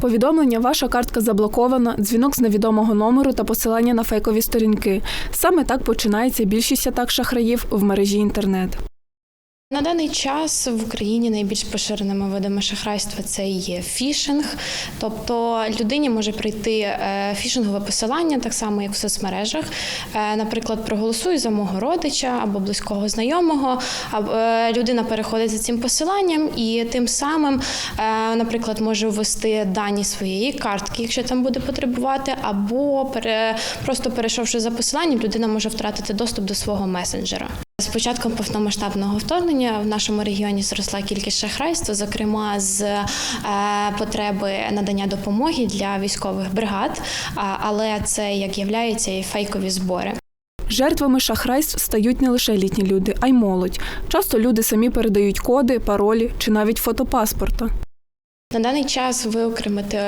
Повідомлення, ваша картка заблокована, дзвінок з невідомого номеру та посилання на фейкові сторінки. Саме так починається більшість атак шахраїв в мережі інтернет. На даний час в Україні найбільш поширеними видами шахрайства це є фішинг, тобто людині може прийти е, фішингове посилання, так само як в соцмережах. Е, Наприклад, проголосуй за мого родича або близького знайомого. Е, людина переходить за цим посиланням і тим самим, наприклад, може ввести дані своєї картки, якщо там буде потребувати, або просто перейшовши за посиланням, людина може втратити доступ до свого месенджера. Початком повномасштабного вторгнення в нашому регіоні зросла кількість шахрайства, зокрема з е, потреби надання допомоги для військових бригад, але це як являється і фейкові збори. Жертвами шахрайств стають не лише літні люди, а й молодь. Часто люди самі передають коди, паролі чи навіть фото паспорта. На даний час виокремити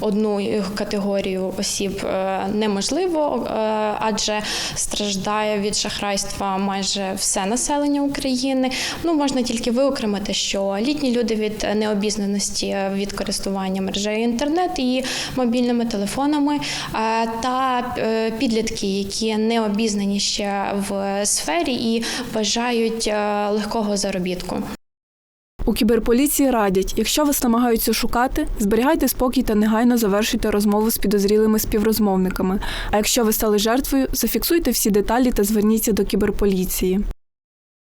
одну категорію осіб е, неможливо, е, адже страждає від шахрайства майже все населення України. Ну можна тільки виокремити, що літні люди від необізнаності від користування мережею інтернет і мобільними телефонами, е, та підлітки, які не обізнані ще в сфері і бажають легкого заробітку. У кіберполіції радять, якщо вас намагаються шукати, зберігайте спокій та негайно завершуйте розмову з підозрілими співрозмовниками. А якщо ви стали жертвою, зафіксуйте всі деталі та зверніться до кіберполіції.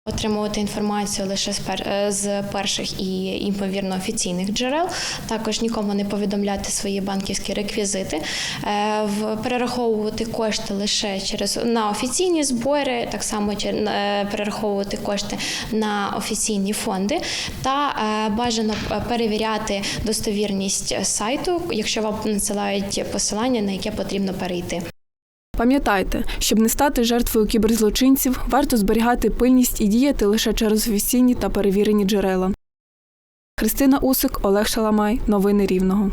Отримувати інформацію лише з пер е, з перших і ймовірно офіційних джерел. Також нікому не повідомляти свої банківські реквізити, Е, перераховувати кошти лише через на офіційні збори, так само е, перераховувати кошти на офіційні фонди, та бажано перевіряти достовірність сайту, якщо вам надсилають посилання, на яке потрібно перейти. Пам'ятайте, щоб не стати жертвою кіберзлочинців, варто зберігати пильність і діяти лише через офіційні та перевірені джерела. Христина Усик, Олег Шаламай. Новини Рівного.